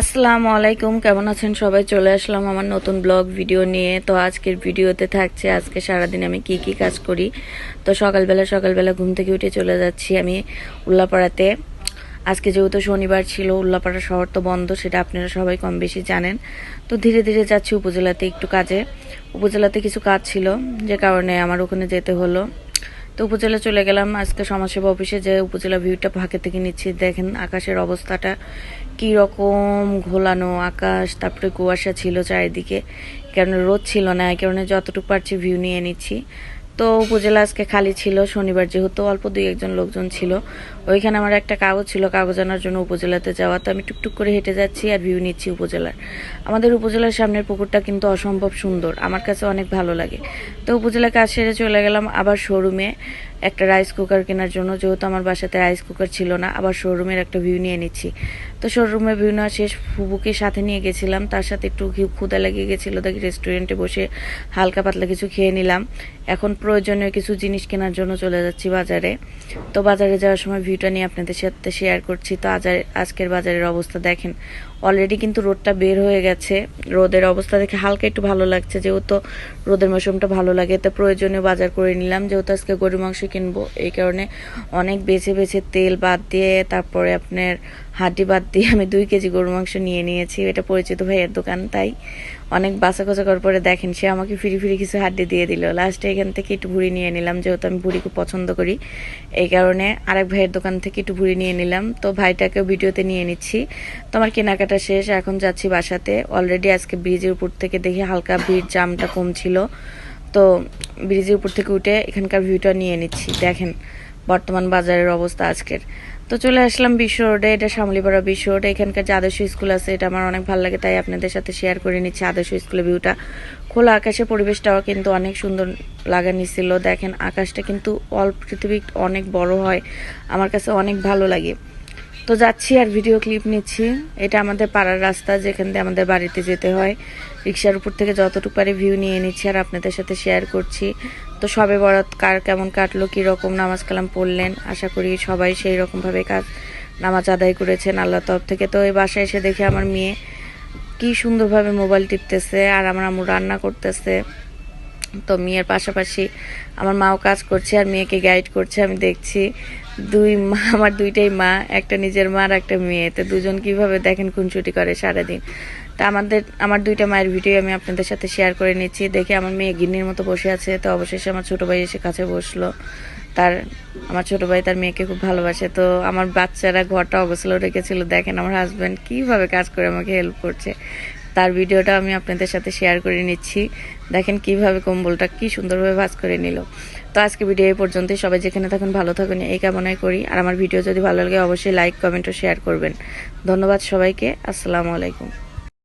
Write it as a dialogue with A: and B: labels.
A: আসসালামু আলাইকুম, কেমন আছেন সবাই? চলে আসলাম আমার নতুন ব্লগ ভিডিও নিয়ে। তো আজকের ভিডিওতে থাকছে, আজকে সারাদিন আমি কি কি কাজ করি। তো সকালবেলা সকালবেলা ঘুম থেকে উঠে চলে যাচ্ছি আমি উল্লাপাড়াতে। আজকে যেহেতু শনিবার ছিল, উল্লাপাড়া শহর তো বন্ধ, সেটা আপনারা সবাই কম বেশি জানেন। তো ধীরে ধীরে যাচ্ছি উপজেলাতে একটু কাজে। উপজেলাতে কিছু কাজ ছিল, যে কারণে আমার ওখানে যেতে হলো। তো উপজেলা চলে গেলাম। আজকে সমাজসেবা অফিসে যে উপজেলা ভিউটা ফাঁকে থেকে নিচ্ছি, দেখেন আকাশের অবস্থাটা কি রকম ঘোলানো আকাশ, তারপরে কুয়াশা ছিল চারিদিকে। কারণ রোদ ছিল না কারণে যতটুকু পারছি ভিউ নিয়ে নিচ্ছি। তো উপজেলা আজকে খালি ছিল, শনিবার যেহেতু অল্প দুই একজন লোকজন ছিল। ওইখানে আমার একটা কাগজ ছিল, কাগজ আনার জন্য উপজেলাতে যাওয়া। তো আমি টুকটুক করে হেঁটে যাচ্ছি আর ভিউ নিচ্ছি উপজেলার। আমাদের উপজেলার সামনের পুকুরটা কিন্তু অসম্ভব সুন্দর, আমার কাছে অনেক ভালো লাগে। তো উপজেলা কাজ সেরে চলে গেলাম আবার শোরুমে একটা রাইস কুকার কেনার জন্য, যেহেতু আমার বাসাতে রাইস কুকার ছিল না, আবার শোরুমের একটা ভিউ নিয়ে নিচ্ছি। তো শোরুমে ভিউ নেওয়া শেষ, ফুবুকে সাথে নিয়ে গেছিলাম, তার সাথে একটু ক্ষুদা লেগে গেছিল, দেখি রেস্টুরেন্টে বসে হালকা পাতলা কিছু খেয়ে নিলাম। এখন প্রয়োজনীয় কিছু জিনিস কেনার জন্য চলে যাচ্ছি বাজারে। তো বাজারে যাওয়ার সময় ভিউটা নিয়ে আপনাদের সাথে শেয়ার করছি। তো আজ আজকের বাজারের অবস্থা দেখেন অলরেডি কিন্তু রোদটা বের হয়ে গেছে। রোদের অবস্থা দেখে হালকা একটু ভালো লাগছে, যেহেতু রোদের মৌসুমটা ভালো লাগে। তো প্রয়োজনীয় বাজার করে নিলাম, যেহেতু আজকে গরু মাংস কিনবো, এই কারণে অনেক বেছে বেছে তেল বাদ দিয়ে তারপরে আপনার হাড্ডি বাদ দিয়ে আমি দুই কেজি গরু মাংস নিয়ে নিয়েছি। এটা পরিচিত ভাইয়ের দোকান, তাই অনেক বাসা খোঁচা করার পরে দেখেন, সে আমাকে ফিরি ফিরি কিছু হাড্ডি দিয়ে দিল। লাস্টে এখান থেকে একটু ভুড়ি নিয়ে নিলাম, যেহেতু আমি ভুড়ি খুব পছন্দ করি। এই কারণে আরেক ভাইয়ের দোকান থেকে একটু ভুড়ি নিয়ে নিলাম। তো ভাইটাকেও ভিডিওতে নিয়ে নিচ্ছি। তো আমার কেনাকাটা শেষ, এখন যাচ্ছি বাসাতে। অলরেডি আজকে ব্রিজের উপর থেকে দেখি হালকা ভিড়, জামটা কম ছিল। তো ব্রিজের উপর থেকে উঠে এখানকার ভিউটা নিয়ে নিচ্ছি। দেখেন, বর্তমান বাজারের অবস্থা আজকের। তো চলে আসলাম বিশ্ব রোডে এটা শামলিপাড়া বিশ্ব রোড এখানকার যে আদর্শ স্কুল আছে, এটা আমার অনেক ভালো লাগে, তাই আপনাদের সাথে শেয়ার করে নিচ্ছি আদর্শ স্কুলের ভিউটা খোলা আকাশে পরিবেশটাও কিন্তু অনেক সুন্দর লাগানি ছিল দেখেন, আকাশটা কিন্তু অল পৃথিবী অনেক বড় হয়, আমার কাছে অনেক ভালো লাগে। তো যাচ্ছি আর ভিডিও ক্লিপ নিচ্ছি। এটা আমাদের পাড়ার রাস্তা, যেখান দিয়ে আমাদের বাড়িতে যেতে হয়। রিক্সার উপর থেকে যতটুকু পারি ভিউ নিয়ে নিচ্ছি আর আপনাদের সাথে শেয়ার করছি। তো সবে বরাত কার কেমন কাটলো কী রকম নামাজ কালাম পড়লেন, আশা করি সবাই সেই রকমভাবে কাজ, নামাজ আদায় করেছেন আল্লাহ তরফ থেকে। তো এই বাসায় এসে দেখে আমার মেয়ে কি সুন্দরভাবে মোবাইল টিপতেছে আর আমার আম্মু রান্না করতেছে। তো মেয়ের পাশাপাশি আমার মাও কাজ করছে আর মেয়েকে গাইড করছে। আমি দেখছি দুই মা, আমার দুইটাই মা, একটা নিজের মা আর একটা মেয়ে। তো দুজন কীভাবে দেখেন খুনছুটি করে সারাদিন। তা আমাদের, আমার দুইটা মায়ের ভিডিও আমি আপনাদের সাথে শেয়ার করে নিচ্ছি। দেখে আমার মেয়ে গিন্নির মতো বসে আছে, তো অবশেষে আমার ছোট ভাই এসে কাছে বসল। তার, আমার ছোট ভাই তার মেয়েকে খুব ভালোবাসে, তো আমার বাচ্চারা ঘরটা অগোছলো রেখেছিল। দেখেন আমার হাজব্যান্ড কীভাবে কাজ করে আমাকে হেল্প করছে। তার ভিডিওটা আমি আপনাদের সাথে শেয়ার করে নিচ্ছি। দেখেন কীভাবে কম্বলটা কি সুন্দরভাবে ভাজ করে নিল। তো আজকে ভিডিও এই পর্যন্তই। সবাই যেখানে থাকুন, ভালো থাকুন, এই কামনাই করি। আর আমার ভিডিও যদি ভালো লাগে, অবশ্যই লাইক কমেন্ট ও শেয়ার করবেন। ধন্যবাদ সবাইকে। আসসালামু আলাইকুম।